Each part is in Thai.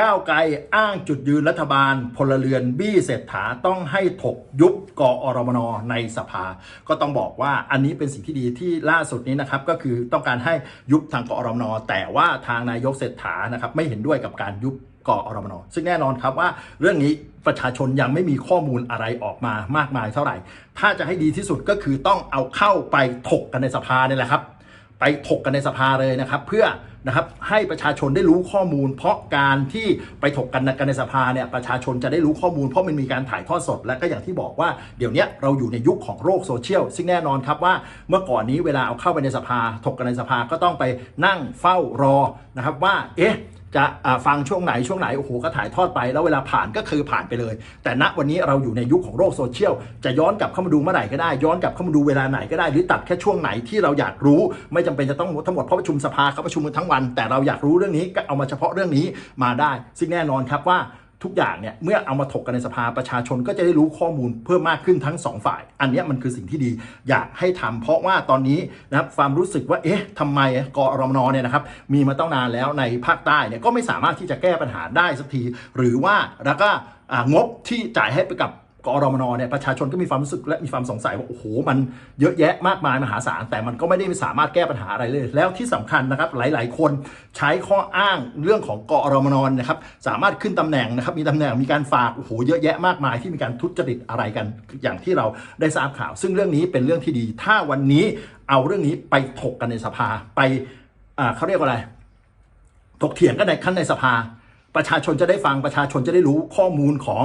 ก้าวไกลอ้างจุดยืนรัฐบาล พลเรือนบี้เศรษฐาต้องให้ถกยุบกอรมนในสภา ก็ต้องบอกว่าอันนี้เป็นสิ่งที่ดีที่ล่าสุดนี้นะครับก็คือต้องการให้ยุบทางกอรมนแต่ว่าทางนายกเศรษฐานะครับไม่เห็นด้วยกับการยุบกอรมนซึ่งแน่นอนครับว่าเรื่องนี้ประชาชนยังไม่มีข้อมูลอะไรออกมามากมายเท่าไหร่ ถ้าจะให้ดีที่สุดก็คือต้องเอาเข้าไปถกกันในสภาเนี่ยแหละครับ ไปถกกันในสภาเลยนะครับ เพื่อนะครับให้ประชาชนได้รู้ข้อมูล เพราะการที่ไปถกกันกันในสภาเนี่ยประชาชนจะได้รู้ข้อมูลเพราะมันมีการถ่ายทอดสด และก็อย่างที่บอกว่าเดี๋ยวนี้เราอยู่ในยุคของโลกโซเชียลซึ่งแน่นอนครับว่าเมื่อก่อนนี้เวลาเอาเข้าไปในสภา ถกกันในสภาก็ต้องไปนั่งเฝ้ารอนะครับว่าเอ๊ะ จะฟังช่วงไหนช่วงไหนโอ้โหก็ถ่ายทอดไป แล้วเวลาผ่านก็คือผ่านไปเลย แต่ณวันนี้เราอยู่ในยุคของโลกโซเชียลจะย้อนกลับเข้ามาดูเมื่อไหร่ก็ได้ ย้อนกลับเข้ามาดูเวลาไหนก็ได้ หรือตัดแค่ช่วงไหนที่เราอยากรู้ ไม่จำเป็นจะต้องทั้งหมดเพราะประชุมสภาเขาประชุมกันทั้งวัน แต่เราอยากรู้เรื่องนี้ก็เอามาเฉพาะเรื่องนี้มาได้ ซึ่งแน่นอนครับว่า ทุกอย่างเนี่ยเมื่อเอามาถกกันในสภาประชาชนก็จะได้รู้ข้อมูลเพิ่มมากขึ้นทั้งสองฝ่าย อันนี้มันคือสิ่งที่ดีอยากให้ทำเพราะว่าตอนนี้นะครับความรู้สึกว่าเอ๊ะทำไมกอรมนเนี่ยนะครับมีมาตั้งนานแล้วในภาคใต้เนี่ยก็ไม่สามารถที่จะแก้ปัญหาได้สักที หรือว่าแล้วก็งบที่จ่ายให้ไปกับ กรมนเนี่ยประชาชนก็มีความรู้สึกและมีความสงสัยว่าโอ้โหมันเยอะแยะมากมายมหาศาลแต่มันก็ไม่ได้สามารถแก้ปัญหาอะไรเลย แล้วที่สำคัญนะครับหลาย ๆ คนใช้ข้ออ้างเรื่องของกรมนนะครับสามารถขึ้นตำแหน่งนะครับมีตำแหน่งมีการฝากโอ้โหเยอะแยะมากมายที่มีการทุจริตอะไรกันอย่างที่เราได้ทราบข่าว ซึ่งเรื่องนี้เป็นเรื่องที่ดี ถ้าวันนี้เอาเรื่องนี้ไปถกกันในสภาไปอ่าเขาเรียกว่าอะไร ถกเถียงกันในขั้นในสภา ประชาชนจะได้ฟังประชาชนจะได้รู้ข้อมูลของ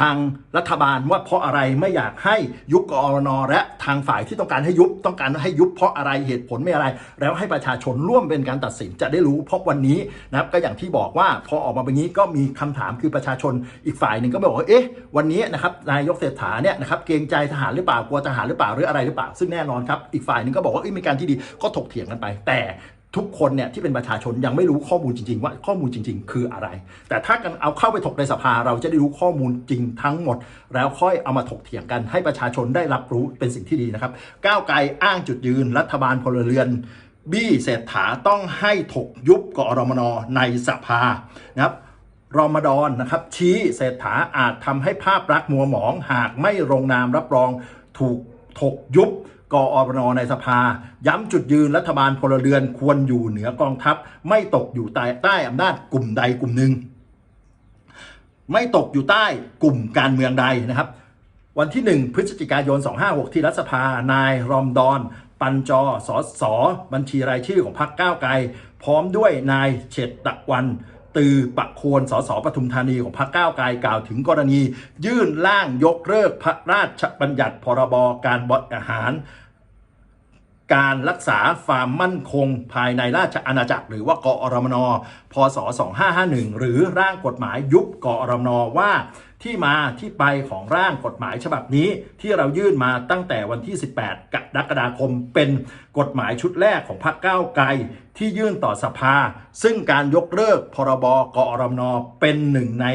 ทางรัฐบาลว่าเพราะอะไรไม่อยากให้ยุบกอรนและทางฝ่ายที่ต้องการให้ยุบต้องการให้ยุบเพราะอะไรเหตุผลไม่อะไร แล้วให้ประชาชนร่วมเป็นการตัดสินจะได้รู้เพราะวันนี้นะครับก็อย่างที่บอกว่าพอออกมาแบบนี้ก็มีคำถามคือประชาชนอีกฝ่ายหนึ่งก็บอกว่าเอ๊ะวันนี้นะครับนายกเศรษฐาเนี่ยนะครับเกรงใจทหารหรือเปล่ากลัวทหารหรือเปล่าหรืออะไรหรือเปล่า ซึ่งแน่นอนครับอีกฝ่ายหนึ่งก็บอกว่ามีการที่ดีก็ถกเถียงกันไป แต่ ทุกคนเนี่ยที่เป็นประชาชนยังไม่รู้ข้อมูลจริง ๆ ว่าข้อมูลจริง ๆ คืออะไร แต่ถ้ากันเอาเข้าไปถกในสภาเราจะได้รู้ข้อมูลจริงทั้งหมด แล้วค่อยเอามาถกเถียงกันให้ประชาชนได้รับรู้เป็นสิ่งที่ดีนะครับ ก้าวไกลอ้างจุดยืน รัฐบาลพลเรือน บี้เศรษฐาต้องให้ถกยุบกอรมนในสภานะครับรอมฎอนนะครับชี้เศรษฐาอาจทำให้ภาพลักษณ์มัวหมอง หากไม่ลงนามรับรองถูกถกยุบ กอรนในสภา ย้ำจุดยืนรัฐบาลพลเรือนควรอยู่เหนือกองทัพ ไม่ตกอยู่ใต้ใต้อำนาจกลุ่มใดกลุ่มหนึ่ง ไม่ตกอยู่ใต้กลุ่มการเมืองใดนะครับ วันที่ 1 พฤศจิกายน 256 ที่รัฐสภา นายรอมดอน ปันจอสอสอบัญชีรายชื่อของพรรคก้าวไกล พร้อมด้วยนายเฉดตะวัน ตือปะโคนสสปทุมธานีของพรรคก้าวไกลกล่าวถึงกรณี ยื่นร่างยกเลิกพระราชบัญญัติพรบการบริหาร การรักษาความมั่นคงภายในราชอาณาจักร หรือว่ากอรมน พศ 2551 หรือร่างกฎหมายยุบกอรมนว่า ที่มาที่ไปของร่างกฎหมายฉบับนี้ ที่เรายื่นมาตั้งแต่วันที่ 18 กรกฎาคม เป็นกฎหมายชุดแรกของพรรคก้าวไกลที่ยื่นต่อสภา ซึ่งการยกเลิกพรบกอรมนเป็นหนึ่งใน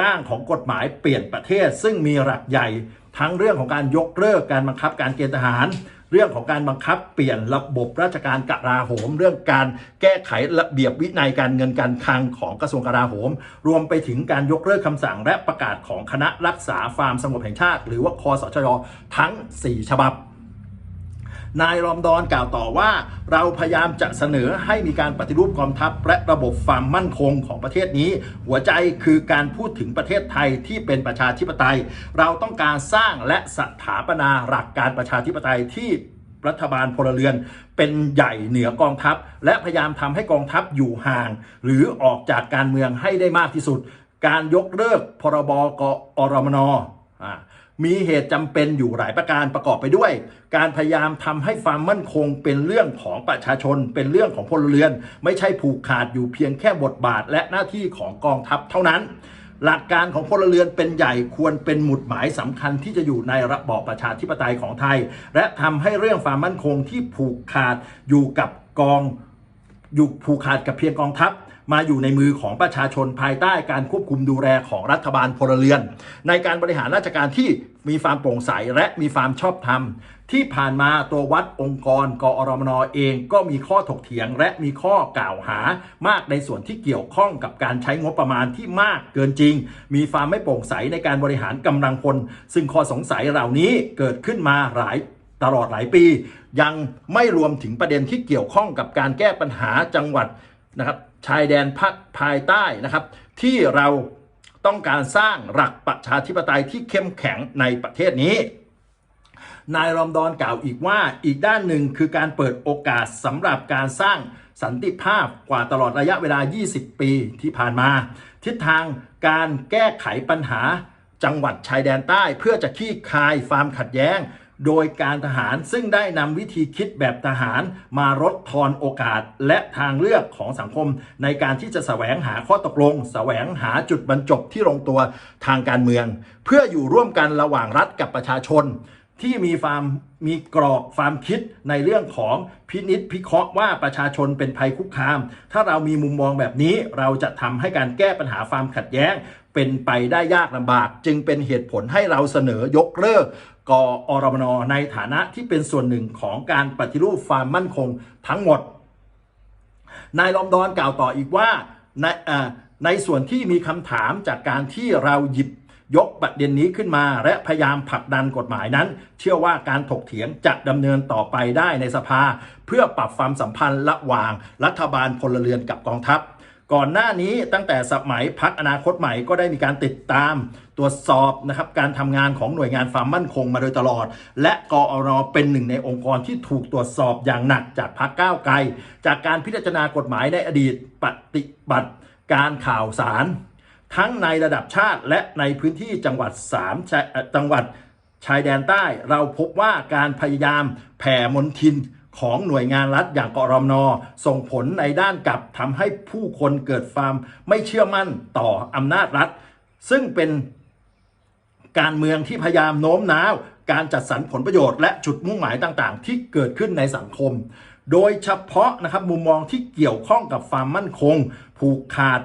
ร่างของกฎหมายเปลี่ยนประเทศ ซึ่งมีหลักใหญ่ทั้งเรื่องของการยกเลิกการบังคับการเกณฑ์ทหาร เรื่องของการบังคับเปลี่ยนระบบราชการกลาโหม เรื่องการแก้ไขระเบียบวินัยการเงินการคลังของกระทรวงกลาโหม รวมไปถึงการยกเลิกคำสั่งและประกาศของคณะรักษาความสงบแห่งชาติ หรือว่าคอสชทั้ง 4 ฉบับ นายรอมดอนกล่าวต่อว่า เราพยายามจะเสนอให้มีการปฏิรูปกองทัพ และระบบความมั่นคงของประเทศนี้ หัวใจคือการพูดถึงประเทศไทยที่เป็นประชาธิปไตย เราต้องการสร้างและสถาปนาหลักการประชาธิปไตยที่รัฐบาลพลเรือนเป็นใหญ่เหนือกองทัพ และพยายามทำให้กองทัพอยู่ห่าง หรือออกจากการเมืองให้ได้มากที่สุด การยกเลิกพรบกอรมนอ่า มีเหตุจำเป็นอยู่หลายประการประกอบไปด้วย การพยายามทำให้ความมั่นคงเป็นเรื่องของประชาชน เป็นเรื่องของพลเรือน ไม่ใช่ผูกขาดอยู่เพียงแค่บทบาท และหน้าที่ของกองทัพเท่านั้น หลักการของพลเรือนเป็นใหญ่ควรเป็นหมุดหมายสำคัญที่จะอยู่ในระบอบประชาธิปไตยของไทย และทำให้เรื่องความมั่นคงที่ผูกขาดอยู่กับกอง อยู่ผูกขาดกับเพียงกองทัพ มาอยู่ในมือของประชาชนภายใต้การควบคุมดูแลของรัฐบาลพลเรือน ในการบริหารราชการที่มีความโปร่งใสและมีความชอบธรรม ที่ผ่านมาตัววัดองค์กร กอรมนอเองก็มีข้อถกเถียงและมีข้อกล่าวหามากในส่วนที่เกี่ยวข้องกับการใช้งบประมาณที่มากเกินจริง มีความไม่โปร่งใสในการบริหารกำลังพลซึ่งข้อสงสัยเหล่านี้เกิดขึ้นมาหลายตลอดหลายปี ยังไม่รวมถึงประเด็นที่เกี่ยวข้องกับการแก้ปัญหาจังหวัดนะครับชายแดนภาคภายใต้นะครับ ที่เราต้องการสร้างหลักประชาธิปไตยที่เข้มแข็งในประเทศนี้นายรอมดอนกล่าวอีกว่าอีกด้านหนึ่งคือการเปิดโอกาสสำหรับการสร้างสันติภาพกว่าตลอดระยะเวลา 20 ปีที่ผ่านมา ทิศทางการแก้ไขปัญหาจังหวัดชายแดนใต้ เพื่อจะขี้คายความขัดแย้ง โดยการทหารซึ่งได้นำวิธีคิดแบบทหารมาลดทอนโอกาสและทางเลือกของสังคม ในการที่จะแสวงหาข้อตกลงแสวงหาจุดบรรจบที่ลงตัวทางการเมือง เพื่ออยู่ร่วมกันระหว่างรัฐกับประชาชน ที่มีความมีกรอบความคิดในเรื่องของพินิษพิเคราะห์ว่าประชาชนเป็นภัยคุกคาม ถ้าเรามีมุมมองแบบนี้เราจะทำให้การแก้ปัญหาความขัดแย้ง เป็นไปได้ยากลำบาก จึงเป็นเหตุผลให้เราเสนอยกเลิกกอรมนในฐานะที่เป็นส่วนหนึ่งของการปฏิรูปความมั่นคงทั้งหมด นายลอมดอนกล่าวต่ออีกว่าในในส่วนที่มีคำถามจากการที่เราหยิบ ยกประเด็นนี้ขึ้นมาและพยายามผลักดันกฎหมายนั้น เชื่อว่าการถกเถียงจะดำเนินต่อไปได้ในสภา เพื่อปรับความสัมพันธ์ระหว่างรัฐบาลพลเรือนกับกองทัพก่อนหน้านี้ตั้งแต่สมัยพักอนาคตใหม่ก็ได้มีการติดตาม ตรวจสอบนะครับการทำงานของหน่วยงานความมั่นคงมาโดยตลอด และกอรเป็นหนึ่งในองค์กรที่ถูกตรวจสอบอย่างหนักจากพักก้าวไกล จากการพิจารณากฎหมายในอดีตปฏิบัติการข่าวสาร ทั้งในระดับชาติและในพื้นที่จังหวัด3ชายจังหวัดชายแดนใต้ เราพบว่าการพยายามแผ่มนทินของหน่วยงานรัฐอย่างกรมนส่งผลในด้านกลับทำให้ผู้คนเกิดความไม่เชื่อมั่นต่ออำนาจรัฐ ซึ่งเป็นการเมืองที่พยายามโน้มน้าว การจัดสรรผลประโยชน์และจุดมุ่งหมายต่างๆ ที่เกิดขึ้นในสังคม โดยเฉพาะนะครับมุมมองที่เกี่ยวข้องกับความมั่นคง ผูกขาด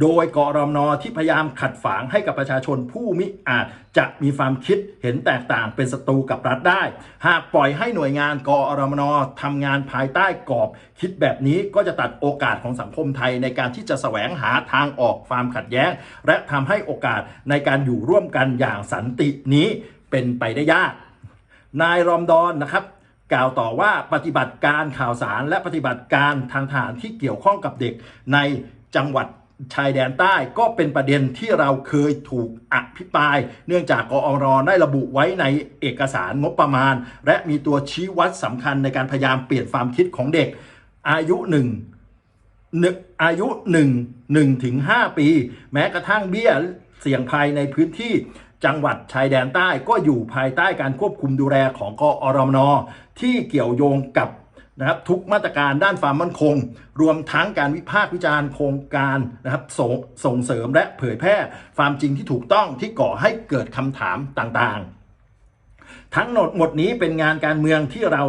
โดยกรมนที่พยายามขัดฝางให้กับประชาชนผู้มิอาจจะมีความคิดเห็นแตกต่างเป็นศัตรูกับรัฐได้ หากปล่อยให้หน่วยงานกรมนทำงานภายใต้กรอบ คิดแบบนี้ก็จะตัดโอกาสของสังคมไทยในการที่จะแสวงหาทางออกความขัดแย้ง และทำให้โอกาสในการอยู่ร่วมกันอย่างสันตินี้เป็นไปได้ยาก นายรอมดอนนะครับกล่าวต่อว่าปฏิบัติการข่าวสารและปฏิบัติการทางทหารที่เกี่ยวข้องกับเด็กในจังหวัด ชายแดนใต้ก็เป็นประเด็นที่เราเคยถูกอภิปราย เนื่องจากกอรได้ระบุไว้ในเอกสารงบประมาณ และมีตัวชี้วัดสำคัญในการพยายามเปลี่ยนความคิดของเด็ก อายุหนึ่งหนึ่งอายุ1 1ถึง5ปี แม้กระทั่งเบี้ยเสี่ยงภัยในพื้นที่จังหวัดชายแดนใต้ก็อยู่ภายใต้การควบคุมดูแลของกอรมนที่เกี่ยวโยงกับ นะครับทุกมาตรการด้านความมั่นคง รวมทั้งการวิพากษ์วิจารณ์โครงการนะครับสงส่งเสริมและเผยแพร่ความจริงที่ถูกต้องที่ก่อให้เกิดคำถามต่างๆ ทั้งหมดหมดนี้เป็นงานการเมืองที่เรา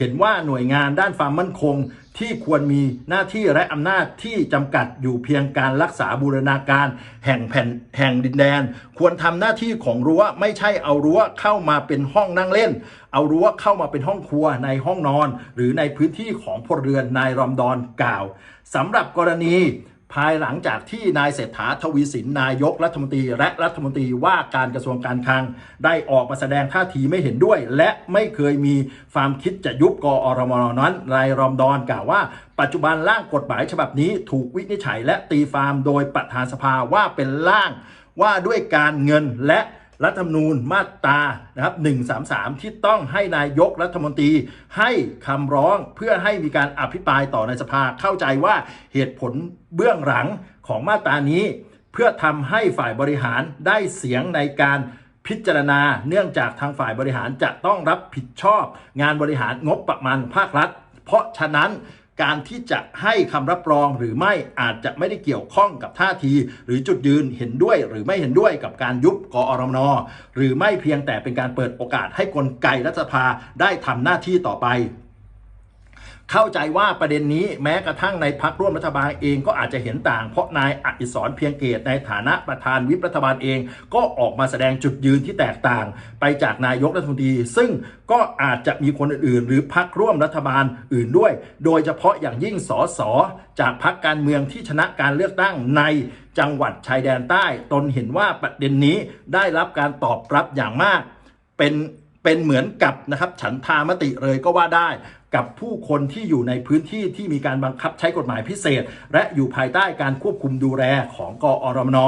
เห็นว่าหน่วยงานด้านความมั่นคงที่ควรมีหน้าที่และอำนาจที่จำกัดอยู่เพียงการรักษาบูรณาการ แห่งแผ่นแห่งดินแดน ควรทำหน้าที่ของรั้วไม่ใช่เอารั้วเข้ามาเป็นห้องนั่งเล่น เอารั้วเข้ามาเป็นห้องครัวในห้องนอน หรือในพื้นที่ของพลเรือนนายรอมดอนกล่าวสำหรับกรณี ภายหลังจากที่นายเศรษฐาทวีสินนายกรัฐมนตรี และรัฐมนตรีว่าการกระทรวงการคลัง ได้ออกมาแสดงท่าทีไม่เห็นด้วย และไม่เคยมีความคิดจะยุบกอรมนนั้นรายรอมดอนกล่าวว่า ปัจจุบันร่างกฎหมายฉบับนี้ถูกวินิจฉัย และตีความโดยประธานสภาว่าเป็นร่างว่าด้วยการเงินและ รัฐธรรมนูญมาตรานะครับ133 ที่ต้องให้นายกรัฐมนตรีให้คำร้องเพื่อให้มีการอภิปรายต่อในสภาเข้าใจว่าเหตุผลเบื้องหลังของมาตรานี้ เพื่อทำให้ฝ่ายบริหารได้เสียงในการพิจารณาเนื่องจากทางฝ่ายบริหารจะต้องรับผิดชอบ งานบริหารงบประมาณภาครัฐ เพราะฉะนั้น การที่จะให้คำรับรองหรือไม่อาจจะไม่ได้เกี่ยวข้องกับท่าที หรือจุดยืนเห็นด้วย หรือไม่เห็นด้วยกับการยุบกอรมนหรือไม่เพียงแต่เป็นการเปิดโอกาสให้กลไกรัฐสภาได้ทำหน้าที่ต่อไป เข้าใจว่าประเด็นนี้แม้กระทั่งในพักร่วมรัฐบาลเองก็อาจจะเห็นต่าง เพราะนายอดิศรเพียงเกตในฐานะประธานวิปรัฐบาลเอง ก็ออกมาแสดงจุดยืนที่แตกต่าง ไปจากนายกรัฐมนตรี ซึ่งก็อาจจะมีคนอื่นๆหรือพักร่วมรัฐบาลอื่นด้วย โดยเฉพาะอย่างยิ่งสสจากพักการเมืองที่ชนะการเลือกตั้งในจังหวัดชายแดนใต้ ตนเห็นว่าประเด็นนี้ได้รับการตอบรับอย่างมาก เป็นเป็นเหมือนกับนะครับฉันทามติเลยก็ว่าได้ กับผู้คนที่อยู่ในพื้นที่ที่มีการบังคับใช้กฎหมายพิเศษ และอยู่ภายใต้การควบคุมดูแลของกอรมน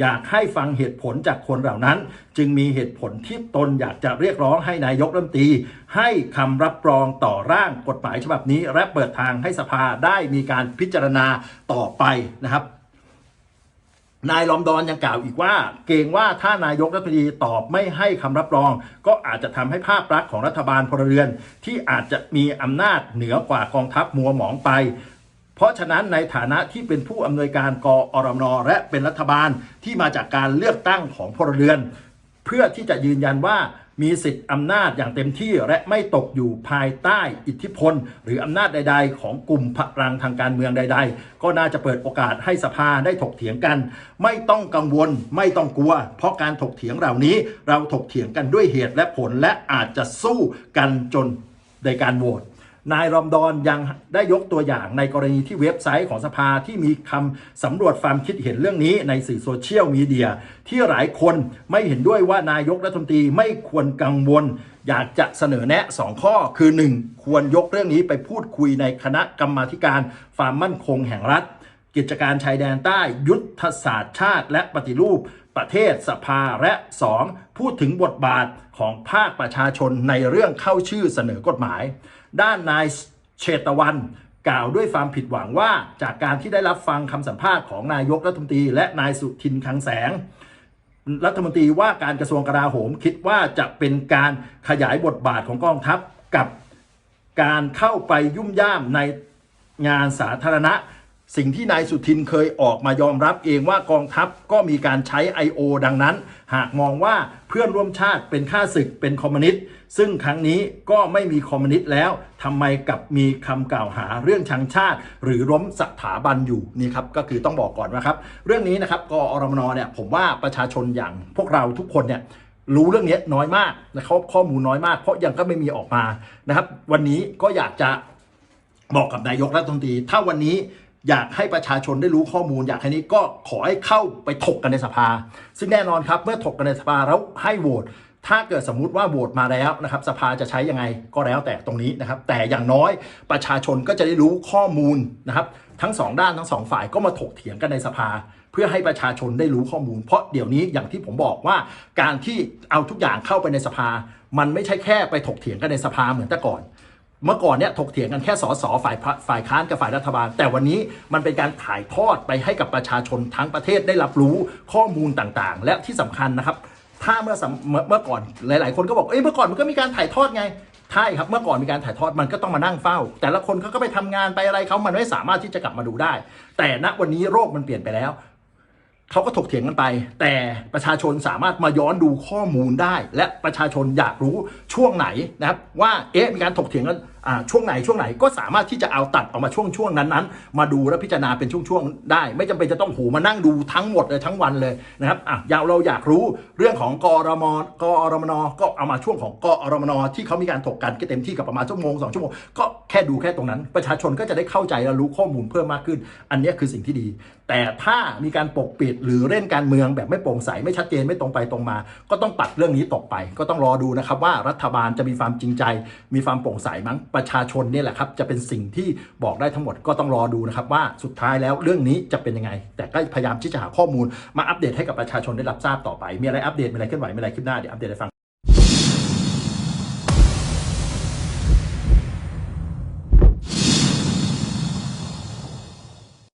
อยากให้ฟังเหตุผลจากคนเหล่านั้น จึงมีเหตุผลที่ตนอยากจะเรียกร้องให้นายกรัฐมนตรี ให้คำรับรองต่อร่างกฎหมายฉบับนี้ และเปิดทางให้สภาได้มีการพิจารณาต่อไปนะครับ นายลอมดอนยังกล่าวอีกว่า เกรงว่าถ้านายกรัฐมนตรีตอบไม่ให้คำรับรอง ก็อาจจะทำให้ภาพลักษณ์ของรัฐบาลพลเรือน ที่อาจจะมีอำนาจเหนือกว่ากองทัพมัวหมองไป เพราะฉะนั้นในฐานะที่เป็นผู้อำนวยการกอรมนและเป็นรัฐบาลที่มาจากการเลือกตั้งของพลเรือน เพื่อที่จะยืนยันว่า มีสิทธิอำนาจอย่างเต็มที่และไม่ตกอยู่ภายใต้อิทธิพล หรืออำนาจใด ๆ ของกลุ่มพลังทางการเมืองใด ๆ ก็น่าจะเปิดโอกาสให้สภาได้ถกเถียงกัน ไม่ต้องกังวลไม่ต้องกลัว เพราะการถกเถียงเหล่านี้ เราถกเถียงกันด้วยเหตุและผลและอาจจะสู้กันจนในการโหวต นายรอมดอนยังได้ยกตัวอย่างในกรณีที่เว็บไซต์ของสภาที่มีคำสำรวจความคิดเห็นเรื่องนี้ในสื่อโซเชียลมีเดียที่หลายคนไม่เห็นด้วยว่านายกรัฐมนตรีไม่ควรกังวล อยากจะเสนอแนะ 2 ข้อคือ 1. ควรยกเรื่องนี้ไปพูดคุยในคณะกรรมาการความมั่นคงแห่งรัฐ กิจการชายแดนใต้ ยุทธศาสตร์ชาติ และปฏิรูปประเทศสภาและ 2. พูดถึงบทบาทของภาคประชาชนในเรื่องเข้าชื่อเสนอกฎหมาย ด้านนายเชตวันกล่าวด้วยความผิดหวังว่าจากการที่ได้รับฟังคำสัมภาษณ์ของนายกรัฐมนตรี และนายสุทินคังแสง รัฐมนตรีว่าการกระทรวงกลาโหมคิดว่าจะเป็นการขยายบทบาทของกองทัพกับการเข้าไปยุ่มย่ามในงานสาธารณะ สิ่งที่นายสุทินเคยออกมายอมรับเองว่ากองทัพก็มีการใช้ I.O. ดังนั้น หากมองว่าเพื่อนร่วมชาติเป็นข้าศึกเป็นคอมมิวนิสต์ซึ่งครั้งนี้ก็ไม่มีคอมมิวนิสต์แล้วทำไมกลับมีคำกล่าวหาเรื่องชังชาติ หรือล้มสถาบันอยู่นี่ครับก็คือต้องบอกก่อนนะครับ เรื่องนี้นะครับกอรมนเนี่ยผมว่าประชาชนอย่างพวกเราทุกคนเนี่ยรู้เรื่องนี้น้อยมากนะครับข้อมูลน้อยมาก เพราะยังก็ไม่มีออกมานะครับ วันนี้ก็อยากจะบอกกับนายกรัฐมนตรีถ้าวันนี้ อยากให้ประชาชนได้รู้ข้อมูล อยากให้นี้ก็ขอให้เข้าไปถกกันในสภา ซึ่งแน่นอนครับเมื่อถกกันในสภาแล้วให้โหวตถ้าเกิดสมมุติว่าโหวตมาแล้วนะครับ สภาจะใช้ยังไงก็แล้วแต่ตรงนี้นะครับ แต่อย่างน้อยประชาชนก็จะได้รู้ข้อมูลนะครับ ทั้งสองด้านทั้งสองฝ่ายก็มาถกเถียงกันในสภา เพื่อให้ประชาชนได้รู้ข้อมูล เพราะเดี๋ยวนี้อย่างที่ผมบอกว่า การที่เอาทุกอย่างเข้าไปในสภา มันไม่ใช่แค่ไปถกเถียงกันในสภาเหมือนแต่ก่อน เมื่อก่อนเนี่ยถกเถียงกันแค่สสฝ่ายฝ่ายค้านกับฝ่ายรัฐบาล แต่วันนี้มันเป็นการถ่ายทอดไปให้กับประชาชนทั้งประเทศได้รับรู้ข้อมูลต่างๆ และที่สำคัญนะครับ ถ้าเมื่อสเมื่อเมื่อก่อนหลาย ๆ คนก็บอกเอ้ยเมื่อก่อนมันก็มีการถ่ายทอดไงใช่ครับเมื่อก่อนมีการถ่ายทอดมันก็ต้องมานั่งเฝ้า แต่ละคนเขาก็ไปทำงานไปอะไรเขามันไม่สามารถที่จะกลับมาดูได้ แต่ณวันนี้โรคมันเปลี่ยนไปแล้ว เขาก็ถกเถียงกันไป แต่ประชาชนสามารถมาย้อนดูข้อมูลได้ และประชาชนอยากรู้ช่วงไหนนะครับว่าเอ๊ะมีการถกเถียงกันอ่าช่วงไหนช่วงไหนก็สามารถที่จะเอาตัดออกมาช่วงช่วงนั้นๆ มาดูและพิจารณาเป็นช่วงๆได้ ไม่จำเป็นจะต้องหูมานั่งดูทั้งหมดเลยทั้งวันเลยนะครับอะอยากเราอยากรู้เรื่องของกรมกอรมนก็เอามาช่วงของกอรมนที่เขามีการถกกันก็เต็มที่กับประมาณชั่วโมงสองชั่วโมงก็แค่ดูแค่ตรงนั้น ประชาชนก็จะได้เข้าใจและรู้ข้อมูลเพิ่มมากขึ้น อันนี้คือสิ่งที่ดีแต่ถ้ามีการปกปิดหรือเล่นการเมืองแบบไม่โปร่งใสไม่ชัดเจนไม่ตรงไปตรงมา ก็ต้องปัดเรื่องนี้ตกไป ก็ต้องรอดูนะครับว่ารัฐบาลจะมีความจริงใจ มีความโปร่งใสมั้งประชาชนนี่แหละครับจะเป็นสิ่งที่บอกได้ทั้งหมดก็ต้องรอดูนะครับว่าสุดท้ายแล้วเรื่องนี้จะเป็นยังไง แต่ก็พยายามที่จะหาข้อมูลมาอัปเดตให้กับประชาชนได้รับทราบต่อไป มีอะไรอัปเดตมีอะไรเคลื่อนไหวมีอะไรขึ้นหน้าเดี๋ยวอัปเดตให้ฟัง